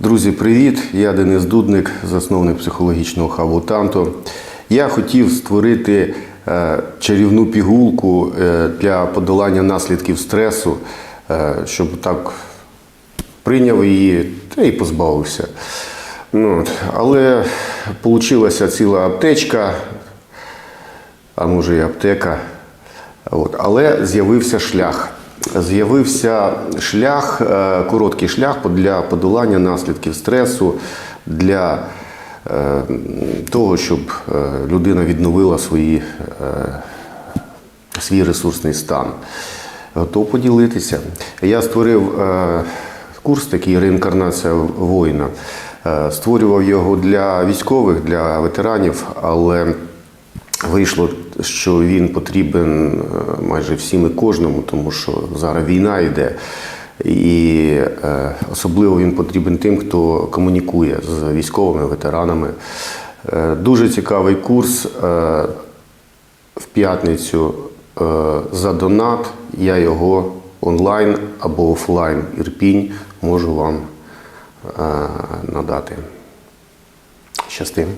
Друзі, привіт! Я Денис Дудник, засновник психологічного хабу Танто. Я хотів створити е, чарівну пігулку е, для подолання наслідків стресу, е, щоб так прийняв її та й позбавився. Ну, але вийшла ціла аптечка, а може і аптека. От. Але з'явився шлях. З'явився шлях, е, короткий шлях для подолання наслідків стресу, для е, того, щоб е, людина відновила свої, свій ресурсний стан. Готов поділитися. Я створив курс такий реінкарнація воїна. Створював його для військових, для ветеранів, але Вийшло, що він потрібен е, майже всім і кожному, тому що зараз війна йде. І е, особливо він потрібен тим, хто комунікує з військовими ветеранами. Е, дуже цікавий курс. В п'ятницю за донат я його онлайн або офлайн Ірпінь можу вам надати. Щастим.